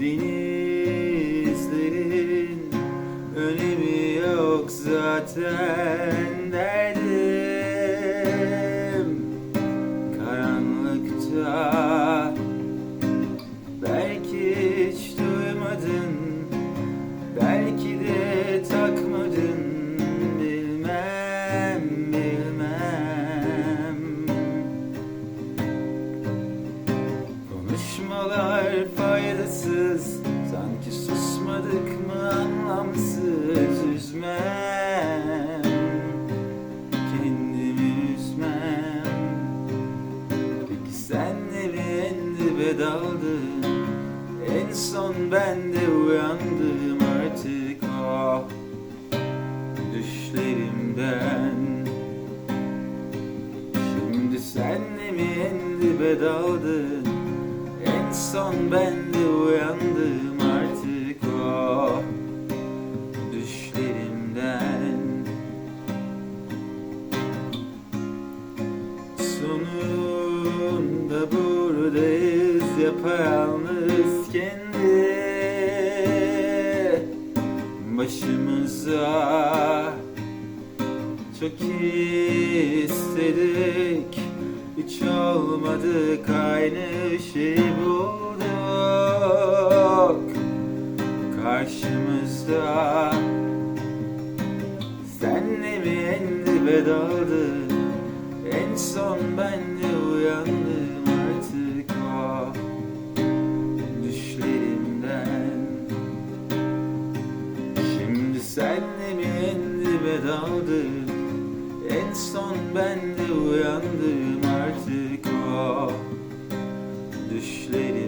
Denizlerin önemi yok zaten derdim. Karanlıkta belki hiç duymadın Belki de takmadın. Bilmem bilmem. Konuşmalar faydasız Sanki susmadık mı anlamsız Üzmem. Kendimi üzmem. Peki sen en dibe En son ben de uyandım artık. Ah Düşlerimden. Şimdi sen de mi en dibe son ben de uyandım artık oh. Düşlerimden. Sonunda buradayız yapayalnız kendi Başımıza çok Hiç olmadık aynı şey bulduk. Karşımızda Senle mi en dibe daldın En son ben de uyandım artık o Düşlerimden. Şimdi senle mi en dibe daldın En son ben de uyandım artık o Düşlerimden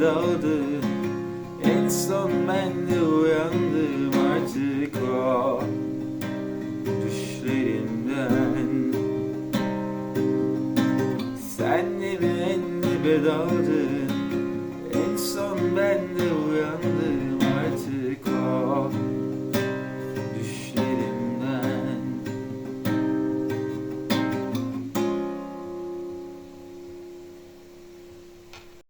daldın En son ben de uyandım artık o Düşlerimden. Senle mi en dibe daldın